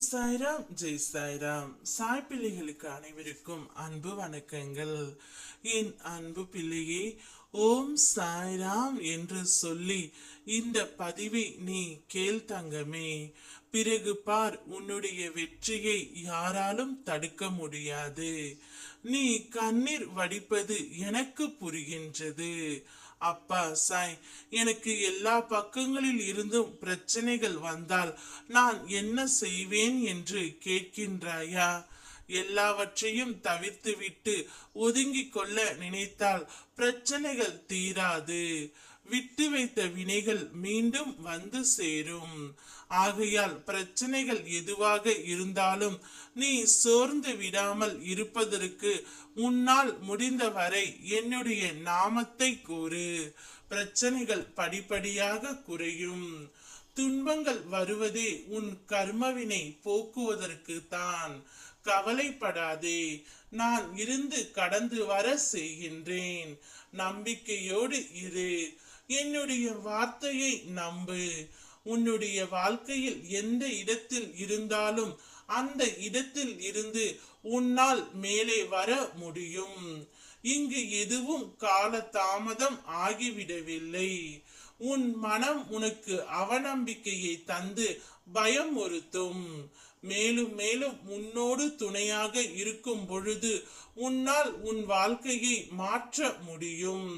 சாய்ராம் ஜெய் சாய்ராம் சாய் பிள்ளைகளுக்கு அனைவருக்கும் அன்பு வணக்கங்கள் என் அன்பு பிள்ளையே ஓம் சாய்ராம் என்று சொல்லி இந்த பதிவை நீ கேள் தங்கமே பிறகு பார் உன்னுடைய வெற்றியை யாராலும் தடுக்க முடியாது. நீ கண்ணீர் வடிப்பது எனக்கு புரிகின்றது. அப்பா சாய் எனக்கு எல்லா பக்கங்களில் இருந்தும் பிரச்சனைகள் வந்தால் நான் என்ன செய்வேன் என்று கேட்கின்றாயா? எல்லாவற்றையும் தவிர்த்துவிட்டு ஒதுங்கிக் கொள்ள நினைத்தால் பிரச்சனைகள் தீராது. விட்டு வைத்த வினைகள் மீண்டும் வந்து சேரும். ஆகையால் பிரச்சனைகள் எதுவாக இருந்தாலும் நீ சோர்ந்து விடாமல் இருப்பதற்கு உன்னால் முடிந்தவரை என்னுடைய நாமத்தை கூறு. பிரச்சனைகள் படிப்படியாக குறையும். துன்பங்கள் வருவதே உன் கர்மவினை போக்குவதற்கு தான். கவலைப்படாதே நான் இருந்து கடந்து வர செய்கின்றேன். நம்பிக்கையோடு இரு. என்னுடைய வார்த்தையை நம்பு. உன்னுடைய வாழ்க்கையில் எந்த இடத்தில் இருந்தாலும் அந்த இடத்தில் இருந்து உன்னால் மேலே வர முடியும். இங்கு எதுவும் கால தாமதம் ஆகிவிடவில்லை. உன் மனம் உனக்கு அவநம்பிக்கையை தந்து பயம் ஒருத்தும் மேலும் மேலும் உன்னோடு துணையாக இருக்கும் பொழுது உன்னால் உன் வாழ்க்கையை மாற்ற முடியும்.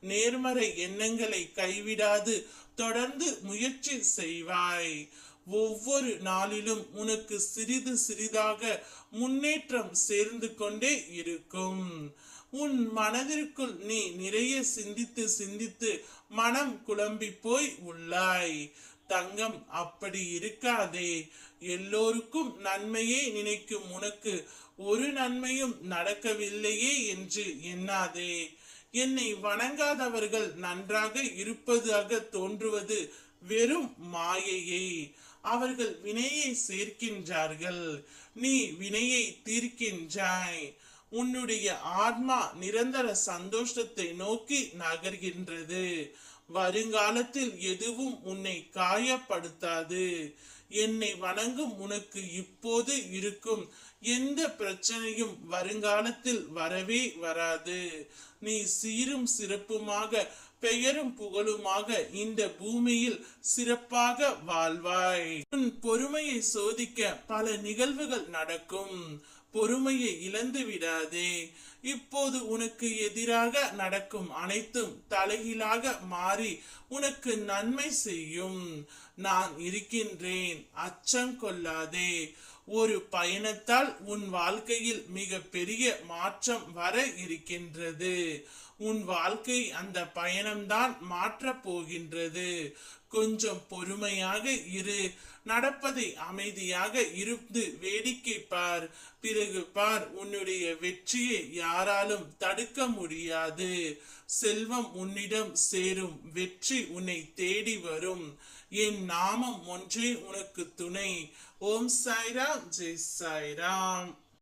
நேர்மறை எண்ணங்களை கைவிடாது தொடர்ந்து முயற்சி செய்வாய். ஒவ்வொரு நாளிலும் உனக்கு சிறிது சிறிதாக முன்னேற்றம் சேர்ந்து கொண்டே இருக்கும். உன் மனதிற்குள் நீ நிறைய சிந்தித்து சிந்தித்து மனம் குழம்பி போய் உள்ளாய். தங்கம் அப்படி இருக்காதே. எல்லோருக்கும் நன்மையே நினைக்கும் உனக்கு ஒரு நன்மையும் நடக்கவில்லையே என்று எண்ணாதே. என்னை வணங்காதவர்கள் நன்றாக இருப்பதாக தோன்றுவது வெறும் மாயையே. அவர்கள் வினையை சேர்க்கின்றார்கள். நீ வினையை தீர்க்கின்றாய். உன்னுடைய ஆத்மா நிரந்தர சந்தோஷத்தை நோக்கி நகர்கின்றது. வருங்காலத்தில் எதுவும் உன்னை காயப்படுத்தாது. என்னை வணங்கும் உனக்கு இப்போது இருக்கும் எந்த பிரச்சனையும் வருங்காலத்தில் வரவே வராது. நீ சீரும் சிறப்புமாக பெயரும் புகழுமாக இந்த பூமியில் சிறப்பாக வாழ்வாய். உன் பொறுமையை சோதிக்க பல நிகழ்வுகள் நடக்கும். பொறுமையை இழந்து விடாதே. இப்போது உனக்கு எதிராக நடக்கும் அனைத்தும் தலைகீழாக மாறி உனக்கு நன்மை செய்யும். நான் இருக்கின்றேன். அச்சம் கொள்ளாதே. ஒரு பயணத்தால் உன் வாழ்க்கையில் மிக பெரிய மாற்றம் வர இருக்கின்றது. உன் வாழ்க்கை அந்த பயணம்தான் மாற்றப் போகின்றது. கொஞ்சம் பொறுமையாக இரு. நடப்பதை அமைதியாக இருந்து வேடிக்கை பார். பிறகு பார் உன்னுடைய வெற்றியை யாராலும் தடுக்க முடியாது. செல்வம் உன்னிடம் சேரும் வெற்றி உன்னை தேடி வரும். என் நாமம் ஒன்றே உனக்கு துணை. ஓம் சாய்ராம் ஜெய் சாய்ராம்.